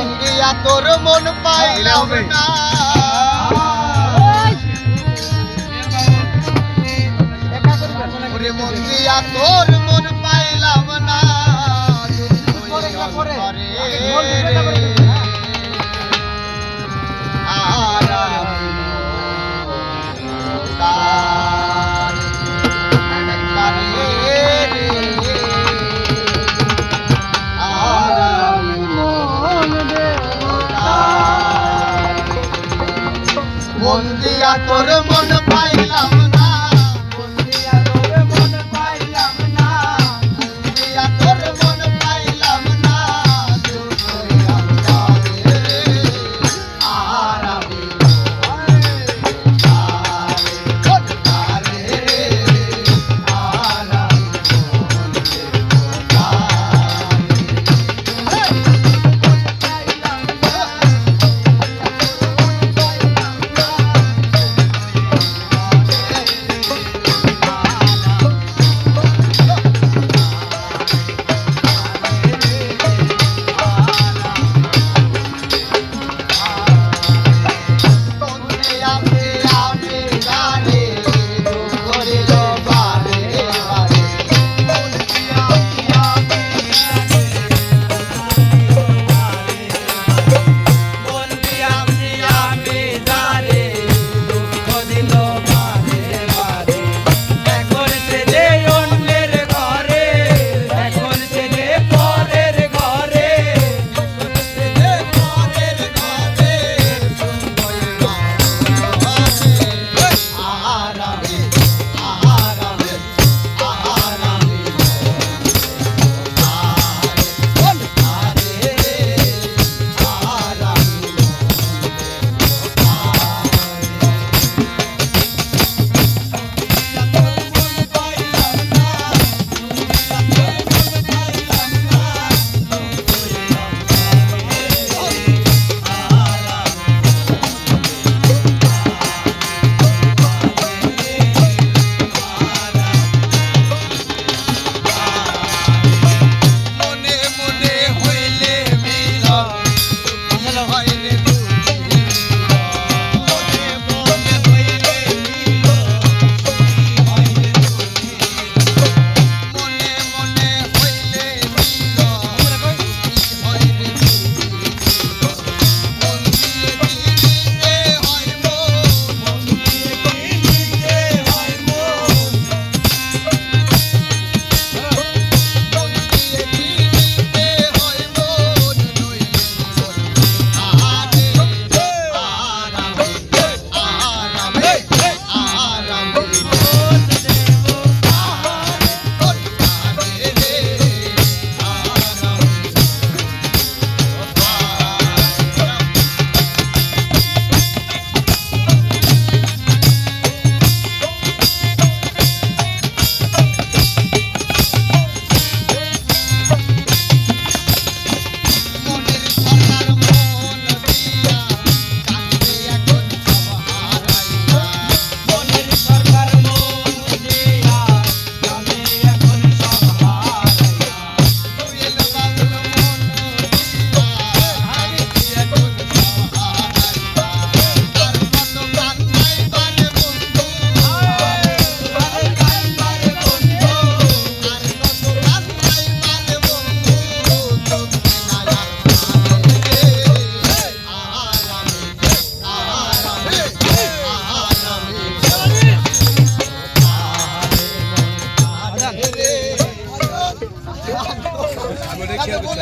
মন দিয়া তোর মন পাইলাম না। ওরে তোর মন পাইলাম না। মন দিয়া তোর মন পাইলাম না।